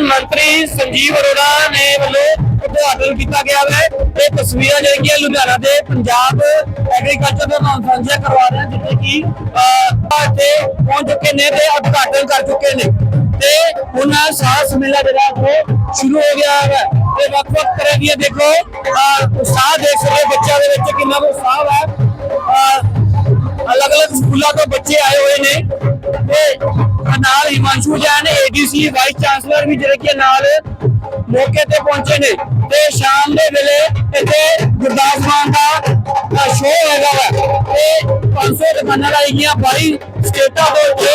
Cabinet ਮੰਤਰੀ ਸੰਜੀਵ ਅਰੋੜਾ ਨੇ ਵੱਲੋਂ ਉਦਘਾਟਨ ਕੀਤਾ ਗਿਆ ਹੈ। ਇਹ ਤਸਵੀਰਾਂ ਜਿਹੜੀਆਂ ਲੁਧਿਆਣਾ ਦੇ ਪੰਜਾਬ ਐਗਰੀਕਲਚਰ ਦੇ ਨਾਲ ਸਾਂਝਾ ਕਰਵਾ ਰਹੇ ਜਿੱਥੇ ਕਿ ਇੱਥੇ ਪਹੁੰਚ ਚੁੱਕੇ ਨੇ ਤੇ ਉਦਘਾਟਨ ਕਰ ਚੁੱਕੇ ਨੇ। ਤੇ ਹੁਣ ਸਾਹਸ ਮੇਲਾ ਜਿਹੜਾ ਉਹ ਸ਼ੁਰੂ ਹੋ ਗਿਆ ਹੈ। ਤੇ ਵੱਖ ਵੱਖ ਤਰ੍ਹਾਂ ਦੀਆਂ ਦੇਖੋ ਅਹ, ਉਤਸ਼ਾਹ ਦੇਖ ਸਕਦੇ ਬੱਚਿਆਂ ਦੇ ਵਿੱਚ ਕਿੰਨਾ ਕੁ ਉਤਸ਼ਾਹ ਹੈ। ਅਹ, ਅਲੱਗ-ਅਲੱਗ ਸਕੂਲਾਂ ਤੋਂ ਬੱਚੇ ਆਏ ਹੋਏ ਨੇ। ਤੇ ਨਾਲ Himanshu Jain ADC vice chancellor ਵੀ ਜਿਹੜੇ ਕਿ ਨਾਲ ਮੌਕੇ ਤੇ ਪਹੁੰਚੇ ਨੇ। ਤੇ ਸ਼ਾਮ ਦੇ ਵੇਲੇ ਇੱਥੇ ਗੁਰਦਾਸ ਮਾਨ ਦਾ ਸ਼ੋਅ ਹੈਗਾ ਵਾ। ਤੇ 500 ਦੁਕਾਨਾਂ ਲਾਈਆਂ 22 ਸਟੇਟਾਂ ਤੋਂ ਇੱਥੇ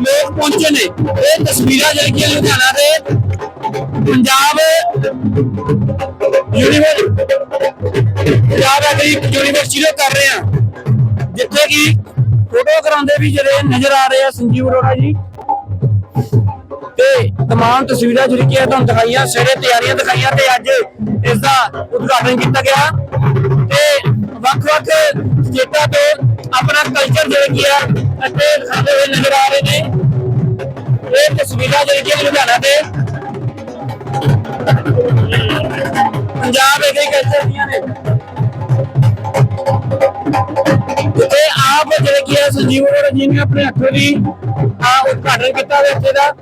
ਲੋਕ ਪਹੁੰਚੇ ਨੇ। ਇਹ ਤਸਵੀਰਾਂ ਜਿਹੜੀਆਂ ਲੁਧਿਆਣਾ ਦੇ Punjab university Punjab agri university ਤੋਂ ਕਰ ਰਹੇ ਆ। ਜਿੱਥੇ ਕਿ ਫੋਟੋ ਕਰਾਉਂਦੇ ਵੀ ਜਿਹੜੇ ਨਜ਼ਰ ਆ ਰਹੇ ਆ ਸੰਜੀਵ ਅਰੋੜਾ ਜੀ। ਤੇ ਤਮਾਮ ਤਸਵੀਰਾਂ ਜਿਹੜੀ ਕਿ ਤੁਹਾਨੂੰ ਦਿਖਾਈਆਂ ਸਾਰੇ ਤਿਆਰੀਆਂ ਦਿਖਾਈਆਂ ਤੇ ਅੱਜ ਇਸ ਦਾ ਉਦਘਾਟਨ ਕੀਤਾ ਗਿਆ। ਤੇ ਵੱਖ-ਵੱਖ ਸਟੇਟਾਂ ਤੋਂ ਆਪਣਾ ਕਲਚਰ ਜਿਹੜਾ ਕੀ ਆ ਅਤੇ ਸਾਡੇ ਹੋਏ ਨਜ਼ਰ ਆ ਰਹੇ ਨੇ। ਇਹ ਤਸਵੀਰਾਂ ਜਿਹੜੀ ਕਿ ਲੁਧਿਆਣਾ ਤੇ ਪੰਜਾਬ ਐਗਰੀਕਲਚਰ ਦੀਆਂ ਨੇ। ਤੇ ਆਪ ਜਿਹੜੇ ਕੀ ਹੈ ਸੰਜੀਵ ਅਰੋੜਾ ਜੀ ਨੇ ਆਪਣੇ ਹੱਥੋਂ ਦੀ, ਆ, ਉਦਘਾਟਨ ਕੀਤਾ ਹੋਇਆ ਇੱਥੇ ਦਾ।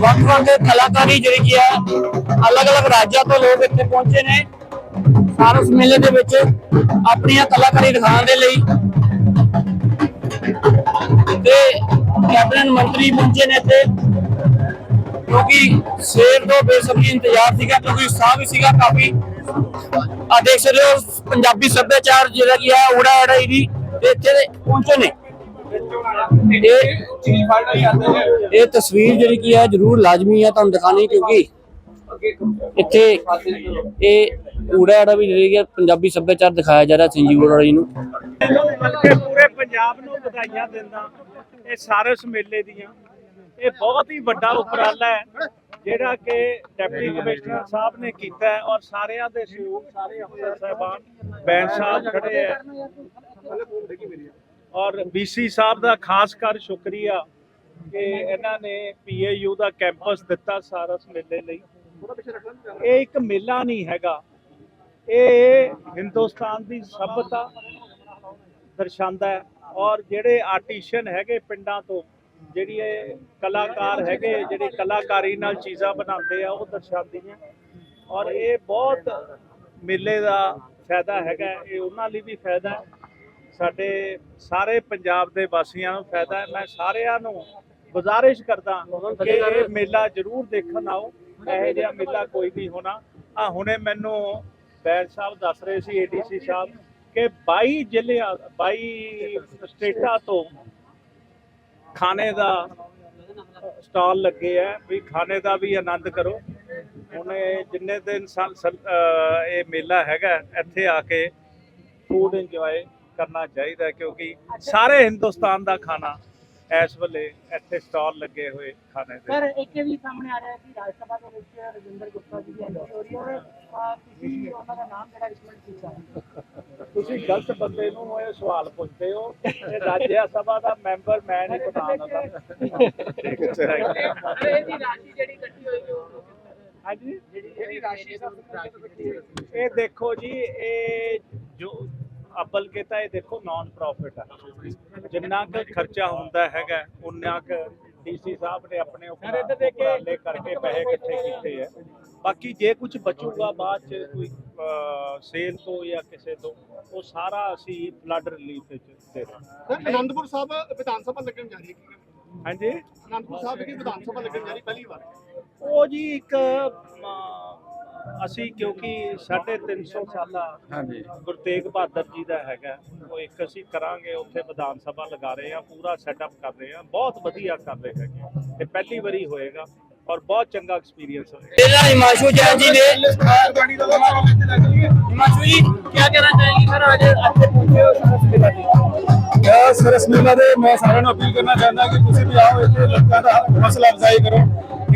ਵੱਖ-ਵੱਖ ਕਲਾਕਾਰੀ ਜਿਹੜੀ ਕੀ ਹੈ ਅਲੱਗ-ਅਲੱਗ ਰਾਜਾਂ ਤੋਂ ਲੋਕ ਇੱਥੇ ਪਹੁੰਚੇ ਨੇ। ਸਾਰਸ ਮੇਲੇ ਦੇ ਵਿੱਚ ਆਪਣੀਆਂ ਕਲਾਕਾਰੀ ਦਿਖਾਉਣ ਦੇ ਲਈ ਤੇ ਕੈਬਨਿਟ ਮੰਤਰੀ ਪਹੁੰਚੇ ਨੇ ਇੱਥੇ ਕਿਉਂਕਿ ਸਵੇਰ ਤੋਂ ਬੇਸਬਰੀ ਇੰਤਜ਼ਾਰ ਸੀਗਾ ਕਿਉਂਕਿ ਉਤਸ਼ਾਹ ਵੀ ਸੀਗਾ ਕਾਫੀ। ਆ ਦੇਖ ਸਕਦੇ ਹੋ ਪੰਜਾਬੀ ਸੱਭਿਆਚਾਰ ਜਿਹੜਾ ਕੀ ਆ ਓੜਾ ਓੜਾ ਦੀ ਤੇ ਇੱਥੇ ਦੇ ਪਹੁੰਚੇ ਨੇ। ਇਹ ਇਹ ਤਸਵੀਰ ਜਿਹੜੀ ਕੀ ਹੈ ਜਰੂਰ ਲਾਜ਼ਮੀ ਹੈ ਤੁਹਾਨੂੰ ਦਿਖਾਣੀ ਕਿਉਂਕਿ ਇੱਥੇ ਇਹ ਊੜਾ ਊੜਾ ਵੀ ਜਿਹੜੀ ਹੈ ਪੰਜਾਬੀ ਸੱਭਿਆਚਾਰ ਦਿਖਾਇਆ ਜਾ ਰਿਹਾ ਸੰਜੀਵ ਅਰੋੜਾ ਜੀ ਨੂੰ। ਬਲਕਿ ਪੂਰੇ ਪੰਜਾਬ ਨੂੰ ਵਧਾਈਆਂ ਦਿੰਦਾ ਇਹ ਸਾਰਸ ਮੇਲੇ ਦੀਆਂ। ਇਹ ਬਹੁਤ ਹੀ ਵੱਡਾ ਉਪਰਾਲਾ ਹੈ ਜਿਹੜਾ ਕਿ ਡਿਪਟੀ ਕਮਿਸ਼ਨਰ ਸਾਹਿਬ ਨੇ ਕੀਤਾ ਹੈ ਔਰ ਸਾਰਿਆਂ ਦੇ ਸਹਿਯੋਗ ਸਾਰੇ ਅਫਸਰ ਸਾਹਿਬਾਨ ਬੈਂਸ ਸਾਹਿਬ ਖੜੇ ਹੈ। ਔਰ ਬੀਸੀ ਸਾਹਿਬ ਦਾ ਖਾਸ ਕਰ ਸ਼ੁਕਰੀਆ ਕਿ ਇਹਨਾਂ ਨੇ ਪੀਏਯੂ ਦਾ ਕੈਂਪਸ ਦਿੱਤਾ ਸਾਰਸ ਮੇਲੇ ਲਈ। ਇਹ ਇੱਕ ਮੇਲਾ ਨਹੀਂ ਹੈਗਾ। ਇਹ ਹਿੰਦੁਸਤਾਨ ਦੀ ਸਭ్యਤਾ ਦਰਸਾਉਂਦਾ ਹੈ ਔਰ ਜਿਹੜੇ ਆਰਟੀਸ਼ਨ ਹੈਗੇ ਪਿੰਡਾਂ ਤੋਂ, ਜਿਹੜੀ ਇਹ ਕਲਾਕਾਰ ਹੈਗੇ, ਜਿਹੜੇ ਕਲਾਕਾਰੀ ਨਾਲ ਚੀਜ਼ਾਂ ਬਣਾਉਂਦੇ ਆ, ਉਹ ਦਰਸਾਉਂਦੀਆਂ ਔਰ ਇਹ ਬਹੁਤ ਮੇਲੇ ਦਾ ਫਾਇਦਾ ਹੈਗਾ ਇਹ ਉਹਨਾਂ ਲਈ ਵੀ ਫਾਇਦਾ ਹੈ। ਸਾਡੇ ਸਾਰੇ ਪੰਜਾਬ ਦੇ ਵਾਸੀਆਂ ਨੂੰ ਫਾਇਦਾ ਹੈ। ਮੈਂ ਸਾਰਿਆਂ ਨੂੰ ਗੁਜ਼ਾਰਿਸ਼ ਕਰਦਾ ਕਿ ਇਹ ਮੇਲਾ ਜ਼ਰੂਰ ਦੇਖਣ ਆਓ। ਇਹੋ ਜਿਹਾ ਮੇਲਾ ਕੋਈ ਨਹੀਂ ਹੋਣਾ। ਆ ਹੁਣੇ ਮੈਨੂੰ ਬੈਰ ਸਾਹਿਬ ਦੱਸ ਰਹੇ ਸੀ ਏਡੀਸੀ ਸਾਹਿਬ ਕਿ 22 ਜ਼ਿਲ੍ਹਿਆਂ 22 ਸਟੇਟਾਂ ਤੋਂ ਖਾਣੇ ਦਾ ਸਟਾਲ ਲੱਗੇ ਆ ਵੀ ਖਾਣੇ ਦਾ ਵੀ ਆਨੰਦ ਕਰੋ। ਹੁਣ ਇਹ ਜਿੰਨੇ ਦਿਨ ਇਹ ਮੇਲਾ ਹੈਗਾ ਇੱਥੇ ਆ ਕੇ ਫੂਡ ਇੰਜੋਏ ਕਰਨਾ ਚਾਹੀਦਾ ਕਿਉਂਕਿ ਸਾਰੇ ਹਿੰਦੁਸਤਾਨ ਦਾ ਖਾਣਾ ਇਸ ਵੇਲੇ ਇੱਥੇ ਸਟਾਲ ਲੱਗੇ ਹੋਏ ਖਾਣੇ ਦੇ। ਸਰ ਇੱਕ ਇਹ ਵੀ ਸਾਹਮਣੇ ਆ ਰਿਹਾ ਹੈ ਕਿ ਰਾਜ ਸਭਾ ਦੇ ਵਿੱਚ ਰਜਿੰਦਰ ਗੁਪਤਾ ਜੀ ਦੀ ਐਂਟਰੀ ਹੋ ਰਹੀ ਹੈ। ਔਰ ਅਹ, ਤੁਸੀਂ ਉਹਨਾਂ ਦਾ ਨਾਮ ਜਿਹੜਾ ਰਿਕਮੈਂਡ ਕੀਤਾ ਤੁਸੀਂ ਗਲਤ ਬੰਦੇ ਨੂੰ ਇਹ ਸਵਾਲ ਪੁੱਛਦੇ ਹੋ। ਇਹ ਰਾਜ ਸਭਾ ਦਾ ਮੈਂਬਰ ਮੈਂ ਨਹੀਂ ਪਤਾ ਉਹਦਾ ਅਰੇ ਦੀ ਰਾਸ਼ੀ ਜਿਹੜੀ ਇਕੱਠੀ ਹੋਈ ਉਹ। ਹਾਂਜੀ। ਜਿਹੜੀ ਰਾਸ਼ੀ ਇਹ ਦੇਖੋ ਜੀ ਇਹ ਜੋ ਅਬਲ ਕੇ ਤਾਂ ਇਹ ਦੇਖੋ ਨਾਨ ਪ੍ਰੋਫਿਟ ਹੈ ਜਿੰਨਾ ਕੁ ਖਰਚਾ ਹੁੰਦਾ ਹੈਗਾ ਉਨਾ ਕੁ ਡੀਸੀ ਸਾਹਿਬ ਨੇ ਆਪਣੇ ਉਪਰਾਲੇ ਕਰਕੇ ਪੈਸੇ ਇਕੱਠੇ ਕੀਤੇ ਹੈ ਬਾਕੀ ਜੇ ਕੁਝ ਬਚੂਗਾ ਬਾਅਦ ਚ ਕੋਈ ਸੇਲ ਤੋਂ ਜਾਂ ਕਿਸੇ ਤੋਂ ਉਹ ਸਾਰਾ ਅਸੀਂ ਫਲੱਡ ਰਿਲੀਫ ਵਿੱਚ ਦੇ ਦਾਂਗੇ। ਸਰ ਅਨੰਦਪੁਰ ਸਾਹਿਬ ਵਿਧਾਨ ਸਭਾ ਲੱਗਣ ਜਾ ਰਹੀ ਹੈ? ਹਾਂਜੀ? ਅਨੰਦਪੁਰ ਸਾਹਿਬ ਦੀ ਵਿਧਾਨ ਸਭਾ ਲੱਗਣ ਜਾ ਰਹੀ ਪਹਿਲੀ ਵਾਰ। ਉਹ ਜੀ ਇੱਕ ਅਸੀਂ ਕਿਉਂਕਿ 350 ਸਾਲਾ ਹਾਂਜੀ। ਗੁਰੂ ਤੇਗ ਬਹਾਦਰ ਜੀ ਦਾ ਹੈਗਾ। ਉਹ ਇੱਕ ਅਸੀਂ ਕਰਾਂਗੇ ਉੱਥੇ ਵਿਧਾਨ ਸਭਾ ਲਗਾ ਰਹੇ ਆ ਪੂਰਾ ਸੈਟਅਪ ਕਰ ਰਹੇ ਆ ਬਹੁਤ ਵਧੀਆ ਕਰ ਰਹੇ ਹੈਗੇ ਇਹ ਪਹਿਲੀ ਵਾਰੀ ਹੋਏਗਾ ਔਰ ਬਹੁਤ ਚੰਗਾ ਐਕਸਪੀਰੀਅੰਸ ਹੋਏਗਾ। ਇਹਦਾ ਹਿਮਾਂਸ਼ੂ ਜੈਨ ਜੀ ਨੇ। ਹਿਮਾਂਸ਼ੂ ਜੀ ਕੀ ਕਹਿਣਾ ਚਾहेंगे ਸਰ? ਅੱਜ ਇੱਥੇ ਪਹੁੰਚੇ ਹੋ ਸਰਸ ਮੇਲਾ ਤੇ ਮੈਂ ਸਰਸ ਮੇਲਾ ਦੇ ਮੈਂ ਸਾਰਿਆਂ ਨੂੰ ਅਪੀਲ ਕਰਨਾ ਚਾਹੁੰਦਾ ਕਿ ਤੁਸੀਂ ਵੀ ਆਓ ਇੱਥੇ ਲੋਕਾਂ ਦਾ ਹੌਸਲਾ ਅਫਜ਼ਾਈ ਕਰੋ।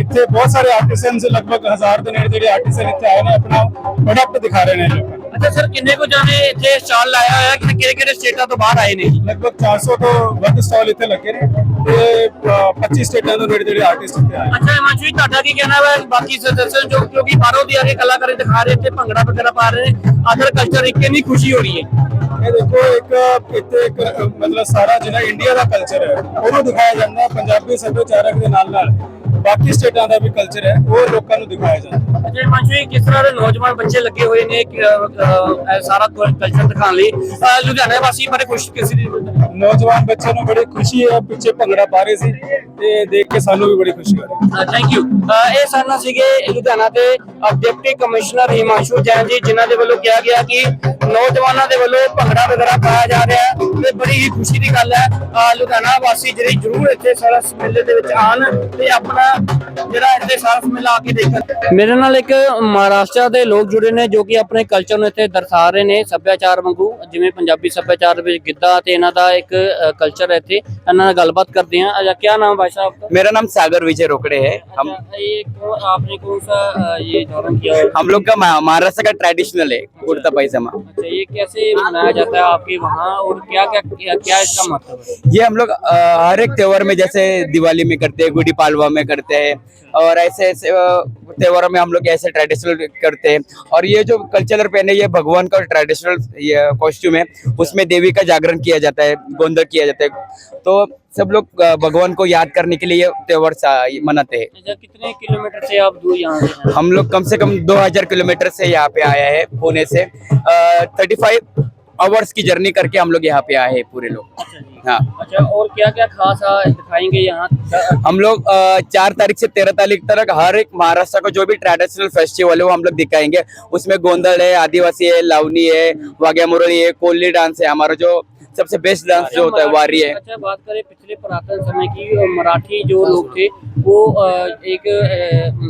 ਇੱਥੇ ਬਹੁਤ ਸਾਰੇ ਆਰਟਿਸਨਸ ਲਗਭਗ 1000 ਦੇ ਨੇੜੇ ਜਿਹੜੇ ਆਰਟਿਸਨ ਇੱਥੇ ਆਏ ਨੇ ਆਪਣਾ ਪ੍ਰੋਡਕਟ ਦਿਖਾ ਰਹੇ ਨੇ ਲੋਕਾਂ ਨੂੰ। ਅੱਛਾ ਸਰ ਕਿੰਨੇ ਕੁ ਜਾਣੇ ਇੱਥੇ ਸਟਾਲ ਲਾਇਆ ਹੋਇਆ ਕਿ ਕਿਹੜੇ ਕਿਹੜੇ ਸਟੇਟਾਂ ਤੋਂ ਬਾਹਰ ਆਏ ਨੇ? ਲਗਭਗ 400 ਤੋਂ ਵੱਧ ਸਟਾਲ ਇੱਥੇ ਲੱਗੇ ਨੇ ਤੇ ਅ, 25 ਸਟੇਟਾਂ ਤੋਂ ਨੇੜੇ ਜਿਹੜੇ ਆਰਟਿਸਟ ਇੱਥੇ ਆਏ। ਅੱਛਾ ਹਿਮਾਂਸ਼ੂ ਜੀ ਤੁਹਾਡਾ ਕੀ ਕਹਿਣਾ ਹੈ ਬਾਕੀ ਸਦੱਸਿਆ ਜੋ ਜੋ ਕਿ ਬਾਹਰੋਂ ਦੀ ਆ ਕੇ ਕਲਾਕਾਰੀ ਦਿਖਾ ਰਹੇ ਤੇ ਭੰਗੜਾ ਵਗੈਰਾ ਪਾ ਰਹੇ ਨੇ। ਅਦਰ ਕਲਚਰ ਇੱਕ ਕਿੰਨੀ ਖੁਸ਼ੀ ਹੋ ਰਹੀ ਹੈ। ਇਹ ਦੇਖੋ ਇੱਕ ਇੱਥੇ ਇੱਕ ਮਤਲਬ ਸਾਰਾ ਜਿਹੜਾ ਇੰਡੀਆ ਦਾ ਕਲਚਰ ਹੈ ਉਹਨੂੰ ਦਿਖਾਇਆ ਜਾਂਦਾ। ਪੰਜਾਬੀ ਸੱਭਿਆਚਾਰਕ ਦੇ ਨਾਲ ਨਾਲ ਬਾਕੀ ਸਟੇਟਾਂ ਦਾ ਵੀ ਕਲਚਰ ਹੈ ਉਹ ਲੋਕਾਂ ਨੂੰ ਦਿਖਾਇਆ ਜਾਂਦਾ ਹੈ। ਅੱਛਾ ਹਿਮਾਂਸ਼ੂ ਕਿਸ ਤਰ੍ਹਾਂ ਦੇ ਨੌਜਵਾਨ ਬੱਚੇ ਲੱਗੇ ਹੋਏ ਨੇ ਸਾਰਾ ਕਲਚਰ ਦਿਖਾਉਣ ਲਈ ਅ, ਲੁਧਿਆਣਾ ਵਾਸੀ ਬੜੇ ਖੁਸ਼ ਕਿਸੇ ਦੀ ਨੌਜਵਾਨ ਬੱਚਿਆਂ ਨੂੰ ਬੜੀ ਖੁਸ਼ੀ ਹੈ ਪਿੱਛੇ ਭੰਗੜਾ ਪਾ ਰਹੇ ਸੀ ਤੇ ਦੇਖ ਕੇ ਸਾਨੂੰ ਵੀ ਬੜੀ ਖੁਸ਼ੀ ਹੋ ਰਹੀ ਹੈ ਥੈਂਕ ਯੂ ਇਹ ਸਾਨਾ ਸੀਗੇ ਲੁਧਿਆਣਾ ਦੇ ਡਿਪਟੀ ਕਮਿਸ਼ਨਰ ਹਿਮਾਂਸ਼ੂ ਜੈਨ ਜੀ ਜਿਨ੍ਹਾਂ ਦੇ ਵੱਲੋਂ ਕਿਹਾ ਗਿਆ ਕਿ ਨੌਜਵਾਨਾਂ ਦੇ ਵੱਲੋਂ ਭੰਗੜਾ ਵਗੈਰਾ ਪਾਇਆ ਜਾ ਰਿਹਾ ਹੈ ਤੇ ਬੜੀ ਹੀ ਖੁਸ਼ੀ ਦੀ ਗੱਲ ਹੈ। ਲੁਧਿਆਣਾ ਵਾਸੀ ਜਿਹੜੇ ਜ਼ਰੂਰ ਇੱਥੇ ਸਰਸ ਮੇਲੇ ਦੇ ਵਿੱਚ ਆਣ ਤੇ ਆਪਣਾ ਜਿਹੜਾ ਇੱਥੇ ਸਰਸ ਮੇਲਾ ਆ ਕੇ ਦੇਖਣ। ਮੇਰੇ ਨਾਲ ਇੱਕ ਮਹਾਰਾਸ਼ਟਰ ਦੇ ਲੋਕ ਜੁੜੇ ਨੇ ਜੋ ਕਿ ਆਪਣੇ ਕਲਚਰ ਨੂੰ ਇੱਥੇ ਦਰਸਾ ਰਹੇ ਨੇ ਸੱਭਿਆਚਾਰ ਵਾਂਗੂ ਜਿਵੇਂ ਪੰਜਾਬੀ ਸੱਭਿਆਚਾਰ ਵਿੱਚ ਗਿੱਧਾ ਤੇ ਇਹਨਾਂ ਦਾ एक कल्चर रहते हैं गलबात करते हैं अच्छा क्या नाम भाई साहब मेरा नाम सागर विजय रोकड़े है। अच्छा, हम अच्छा, आपने कौन सा ये किया हम लोग का महाराष्ट्र का ट्रेडिशनल है अच्छा, कुर्ता पैजामा। अच्छा ये कैसे मनाया जाता है आपके वहाँ और क्या क्या क्या इसका मतलब ये हम लोग हर एक त्योहार में जैसे दिवाली में करते हैं गुड़ी पालवा में करते हैं और ऐसे ऐसे त्योहारों में हम लोग ऐसे ट्रेडिशनल करते हैं। और ये जो कल्चरल पहने ये भगवान का ट्रेडिशनल कॉस्ट्यूम है उसमें देवी का जागरण किया जाता है। गोंदर किया जाता. है तो सब लोग भगवान को याद करने के लिए ये त्योहार मनाते हैं। अच्छा कितने किलोमीटर से आप दूर यहाँ हम लोग कम से कम 2000 किलोमीटर से यहाँ पे आया है पुणे से। थर्टी फाइव आवर्स की जर्नी करके हम लोग यहाँ पे आए हैं पूरे लोग। अच्छा हाँ। अच्छा और क्या क्या खास दिखाएँगे यहाँ? हम लोग चार तारीख से तेरह तारीख तक हर एक महाराष्ट्र का जो भी ट्रेडिशनल फेस्टिवल है वो हम लोग दिखाएँगे। उसमें गोंदल है आदिवासी है लावनी है वाघ्या मुरली है कोली डांस है हमारा जो सबसे बेस्ट डांस जो होता है वारी है अच्छा बात करें पिछले पुरातन समय की अ, मराठी जो लोग थे वो एक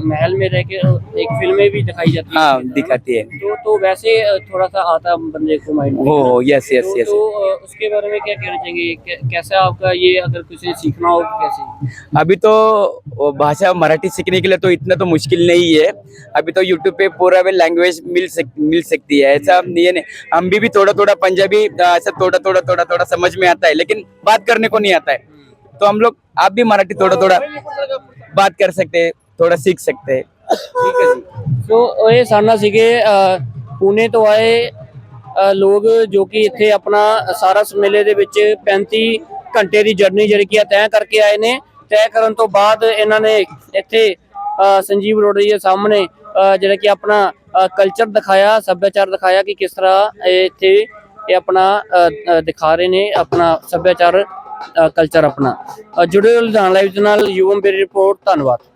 महल में रह के एक फ़िल्में भी दिखाई जाती हाँ दिखाती है। तो तो वैसे थोड़ा सा आता बंदे को माइंड में। हो यस यस तो, यस तो उसके बारे में क्या कहना चाहेंगे? कैसा आपका ये अगर किसी सीखना हो कैसे? अभी तो भाषा मराठी सीखने के लिए तो इतना तो मुश्किल नहीं है। अभी तो यूट्यूब पे पूरा भी लैंग्वेज मिल सक मिल सकती है। ऐसा नहीं है नहीं हम भी भी थोड़ा थोड़ा पंजाबी ऐसा थोड़ा थोड़ा थोड़ा थोड़ा समझ में आता है लेकिन बात करने को नहीं आता है। तो हम लोग आप भी मराठी थोड़ा थोड़ा बात कर सकते हैं थोड़ा सीख सकते हैं ठीक है जी ਸੋ ਇਹ ਸਾਨਾ ਸੀਗੇ ਅ, ਪੂਨੇ ਤੋਂ ਆਏ ਅ, ਲੋਕ ਜੋ ਕਿ ਇੱਥੇ ਆਪਣਾ ਸਾਰਸ ਮੇਲੇ ਦੇ ਵਿੱਚ 35 ਘੰਟੇ ਦੀ ਜਰਨੀ ਜਿਹੜੀ ਕੀ ਆ ਤੈਅ ਕਰਕੇ ਆਏ ਨੇ ਤੈਅ ਕਰਨ ਤੋਂ ਬਾਅਦ ਇਹਨਾਂ ਨੇ ਇੱਥੇ ਅ, ਸੰਜੀਵ ਰੋਡ ਦੇ ਸਾਹਮਣੇ ਅ, ਜਿਹੜਾ ਕਿ ਆਪਣਾ ਕਲਚਰ ਦਿਖਾਇਆ ਸੱਭਿਆਚਾਰ ਦਿਖਾਇਆ ਕਿ ਕਿਸ ਤਰ੍ਹਾਂ ਇਹ ਇੱਥੇ ਇਹ ਆਪਣਾ ਅ, ਅ, ਦਿਖਾ ਰਹੇ ਨੇ ਆਪਣਾ ਸੱਭਿਆਚਾਰ ਕਲਚਰ ਆਪਣਾ। ਜੁੜੇ ਹੋਏ ਲੁਧਿਆਣਾ ਲਾਈਵ ਦੇ ਨਾਲ। ਯੂਐਮ ਬੇਰੀ ਰਿਪੋਰਟ ਧੰਨਵਾਦ।